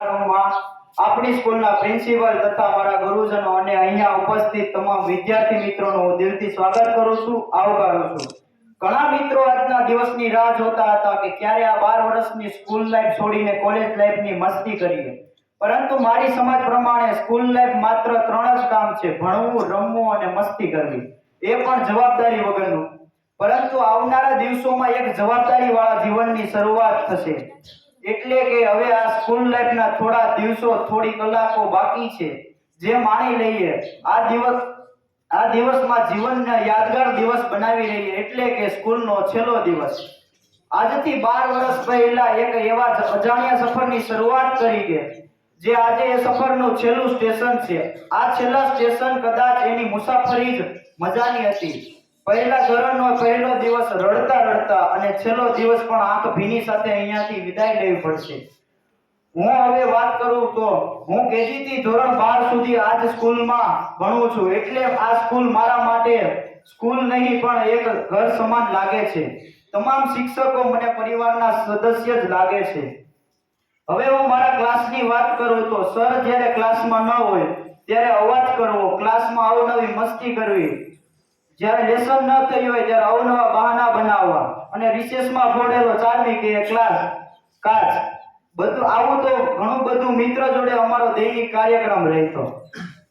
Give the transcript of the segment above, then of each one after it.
આપણી સ્કૂલના પ્રિન્સિપલ તથા મારા ગુરુજનો અને અહીંયા ઉપસ્થિત તમામ વિદ્યાર્થી મિત્રોનો હું દિલથી સ્વાગત કરું છું, આવકારું છું. ઘણા મિત્રો આજના દિવસની રાહ જોતા હતા કે ક્યારે આ બાર વર્ષની સ્કૂલ લાઈફ છોડીને કોલેજ લાઈફની મસ્તી કરીએ. પરંતુ મારી સમજ પ્રમાણે સ્કૂલ લાઈફ માત્ર ત્રણ જ કામ છે, ભણવું, રમવું અને મસ્તી કરવી. એ પણ જવાબદારી વગરનું. પરંતુ આવનારા દિવસોમાં એક જવાબદારી વાળા જીવનની શરૂઆત થશે. એટલે કે હવે આ સ્કૂલ લાઈફના થોડા દિવસો, થોડી કલાકો બાકી છે. જે માણી લઈએ, આ દિવસ, આ દિવસમાં જીવનને યાદગાર દિવસ બનાવી લઈએ એટલે કે સ્કૂલનો છેલ્લો દિવસ. આજથી બાર વર્ષ પહેલા એક એવા અજાણ્યા સફરની શરૂઆત કરી કે, જે આજે એ સફરનું છેલ્લું સ્ટેશન છે. આ છેલ્લા સ્ટેશન કદાચ એની મુસાફરી જ મજાની હતી. પહેલા ધોરણનો પહેલો દિવસ રડતા રડતા અને છેલ્લો દિવસ પણ આંખ ભીની સાથે અહીંયાથી વિદાય લેવી પડશે. હું હવે વાત કરું તો હું કેજી થી ધોરણ બાર સુધી આ જ સ્કૂલમાં ભણું છું, એટલે આ સ્કૂલ મારા માટે સ્કૂલ નહીં, પણ એક ઘર સમાન લાગે છે. તમામ શિક્ષકો મને પરિવારના સદસ્ય જ લાગે છે. હવે હું મારા ક્લાસની વાત કરું તો સર જ્યારે ક્લાસમાં ન હોય, ત્યારે અવાજ કરવો, ક્લાસમાં અવનવી મસ્તી કરવી. જ્યારે લેસન ન થયું હોય ત્યારે અવનવા બહાના બનાવવા. અને રિસેસમાં ફોડેલો ચાર્મી કે ક્લાસ કાચ. બધું આવું તો ઘણું બધું મિત્ર જોડે અમારો દૈનિક કાર્યક્રમ રહેતો.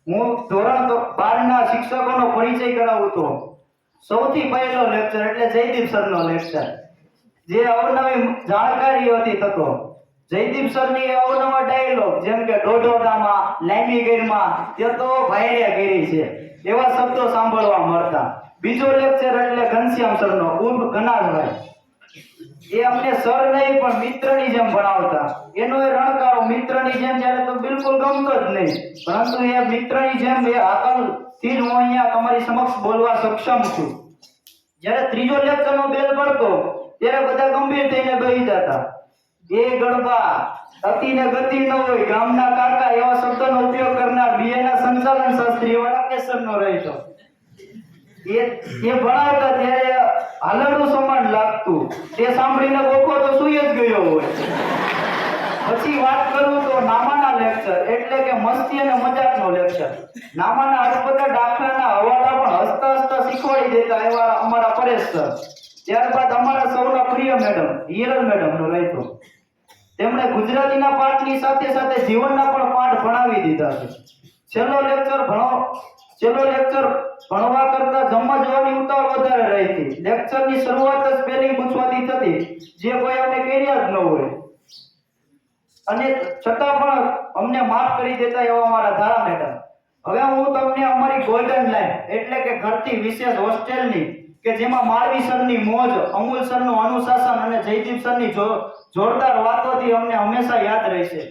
હું ધોરણ તો બારના શિક્ષકોનો પરિચય કરાવું તો. સૌથી પહેલો લેક્ચર એટલે જયદીપ સરનો લેક્ચર જે અવનવી જાણકારીઓથી થતો જયદીપ સરની અવનવા ડાયલોગ જેમ કે દોઢોડામાં લાંબી ગીરમાં તે તો ભાઈરે ગીરી છે. એવા શબ્દો સાંભળવા મળતા. બીજો લેક્ચર એટલે ઘનશ્યામ સરનો ઉર્ફ ઘનાજભાઈ એ અમને સર નહીં, પણ મિત્રની જેમ ભણાવતા. એનો એ રણકારો મિત્રની જેમ જ્યારે તો બિલકુલ ગમતો જ નહીં. પરંતુ એ મિત્રની જેમ એ આકલથી જ હું અહીંયા તમારી સમક્ષ બોલવા સક્ષમ છું. જ્યારે ત્રીજો લેક્ચરનો બેલ પડતો ત્યારે બધા ગંભીર થઈને બેસી જતા. એ ગણવા અતિ ને ગતિ ન હોય, ગામના કાકા એવા શબ્દનો ઉપયોગ કરનાર બીએના સંચાલન શાસ્ત્રી એવા રાકેશરનો રહેતો. એ એ ભણાવતા ત્યારે હાલરડું સમાન લાગતું. તે સાંભળીને ગોખો તો સુઈ જ ગયો હોય. પછી વાત કરું તો નામાના લેક્ચર એટલે કે મસ્તી અને મજાકનો લેક્ચર નામાના અટપટા દાખલાના હવાલા પણ હસતા હસતા શીખવાડી દેતા એવા અમારા પરેશ સર ત્યારબાદ અમારા સૌના પ્રિય મેડમ હિરલ મેડમનો રહેતો. તેમણે ગુજરાતીના પાઠની સાથે સાથે જીવનના પણ પાઠ ભણાવી દીધા છે. છેલ્લો લેક્ચર ભણો. છેલ્લો લેક્ચર ભણવા કરતા જમવા જવાની ઉતાવળ વધારે રહેતી. લેક્ચરની શરૂઆત જ સ્પેલિંગ પૂછવાથી થતી. જે કોઈ અમને કર્યા જ ન હોય. અને છતાં પણ અમને માફ કરી દેતા એવા અમારા ધારા મેડમ. હવે હું તમને અમારી ગોલ્ડન લાઈન એટલે કે ઘરથી વિશેષ હોસ્ટેલની કે જેમાં માળવી સરની મોજ, અમૂલ સરનું અનુશાસન અને જયદીપ સરની જોરદાર વાતોથી અમને હંમેશા યાદ રહેશે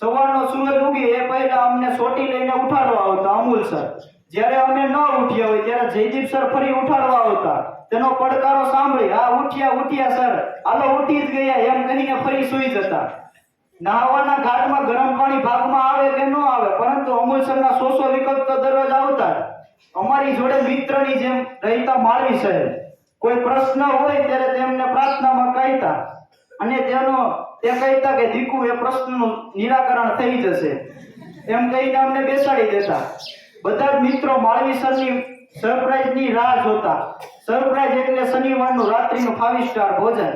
સવારનો સૂરજ ઉગી એ પહેલા અમને સોટી લઈને ઉઠાડવા આવતા અમૂલ સર. જ્યારે અમે ન ઉઠ્યા હોય ત્યારે જયદીપ સર ફરી ઉઠાડવા આવતા. તેનો પડકારો સાંભળી આ ઉઠ્યા ઉઠ્યા, સર. આલો ઉઠી જ ગયા. એમ કહીને ફરી સૂઈ જતા. નાહવાના ઘાટમાં ગરમ પાણી ભાગમાં આવે કે ન આવે, પરંતુ અમૂલ સરના સો સો વિકલ્પ તો દરરોજ આવતા જ. અમારી જોડે મિત્રની જેમ રહેતા માળવી સાહેબ, કોઈ પ્રશ્ન હોય ત્યારે તેમને પ્રાર્થનામાં કહેતા. અને તેનો, તે કહેતા કે, દીકુ, એ પ્રશ્નનું નિરાકરણ થઈ જશે. એમ કહીને અમને બેસાડી દેતા. બધા જ મિત્રો માળવી સરની સરપ્રાઈઝની રાહ જોતા. સરપ્રાઈઝ એટલે શનિવારનું રાત્રિનું ફાઈવ સ્ટાર ભોજન.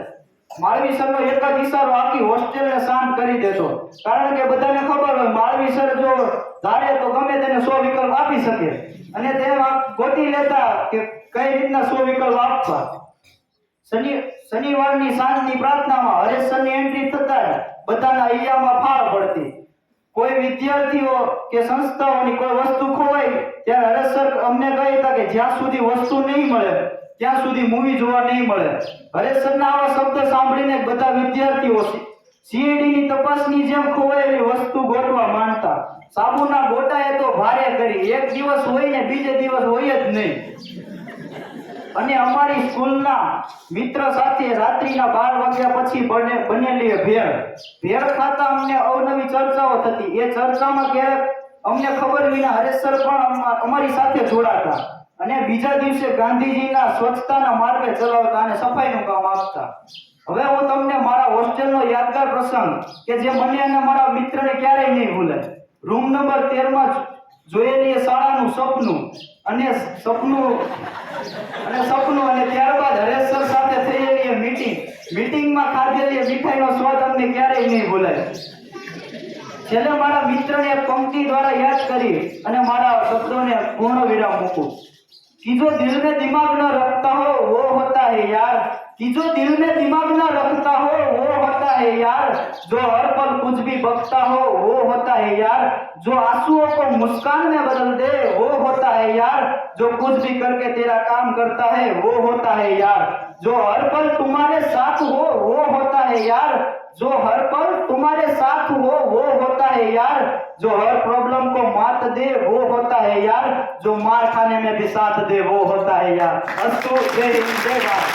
માળવી સરનો એક જ ઈશારો આખી હોસ્ટેલને શાંત કરી દેતો. કારણ કે બધાને ખબર હોય માળવી સર જો ધારે તો ગમે તેને સો વિકલ્પ આપી શકે. અને તેમાં ગોતી લેતા કે કઈ રીતના સો વિકલ્પ આપવા. શનિ, શનિવારની સાંજની પ્રાર્થનામાં હરેશ સરની એન્ટ્રી થતા બધાના હૈયામાં ફાળ પડતી. કોઈ વિદ્યાર્થીઓ કે સંસ્થાઓની કોઈ વસ્તુ ખોવાય ત્યારે હરેશ અમને કહેતા કે જ્યાં સુધી વસ્તુ નહીં મળે, ત્યાં સુધી મૂવી જોવા નહીં મળે. હરેશ સરના આવા શબ્દ સાંભળીને બધા વિદ્યાર્થીઓ સીએડી ની તપાસની જેમ ખોવાયેલી વસ્તુ ગોતવા માંડતા સાબુના એ તો ભારે કરી. એક દિવસ હોય ને બીજે દિવસ હોય જ નહીં. અને અમારી સ્કૂલના મિત્ર સાથે રાત્રિના બાર વાગ્યા પછી બને બનેલી ભેળ. ભેળ ખાતા અમને અવનવી ચર્ચાઓ થતી. એ ચર્ચામાં ક્યારેક અમને ખબર વિના હરેશ પણ અમારી સાથે જોડાતા. અને બીજા દિવસે ગાંધીજીના સ્વચ્છતાના માર્ગે ચલાવતા અને સફાઈનું કામ આપતા. હવે હું તમને મારા હોસ્ટેલનો યાદગાર પ્રસંગ કે જે મને અને મારા મિત્રને ક્યારેય નહીં ભૂલે. રૂમ નંબર તેરમાં જોયેલી શાળાનું સપનું અને સપનું અને સપનું અને ત્યારબાદ હરેશ્વર સાથે થયેલી મીટિંગ મીટિંગમાં ખાધેલી મીઠાઈનો સ્વાદ અમને ક્યારેય નહીં ભૂલાય. છેલ્લે મારા મિત્રને પંક્તિ દ્વારા યાદ કરી અને મારા શબ્દોને પૂર્ણ વિરામ મૂકું. કીધો દિલ દિમાગ ન રખતા હો, વો હોતા હે યાર. कि जो दिल में दिमाग ना रखता हो, वो होता है यार जो हर पल कुछ भी बकता हो, वो होता है यार। जो आंसुओं को मुस्कान में बदल दे, वो होता है यार। जो कुछ भी करके तेरा काम करता है, वो होता है यार। जो हर पल तुम्हारे साथ हो, वो होता है यार। जो हर पल तुम्हारे साथ हो, वो होता है यार। जो हर प्रॉब्लम को मात दे, वो होता है यार। जो मार खाने में भी साथ दे, वो होता है यार। अस्तु, जय हिंद, जय भारत।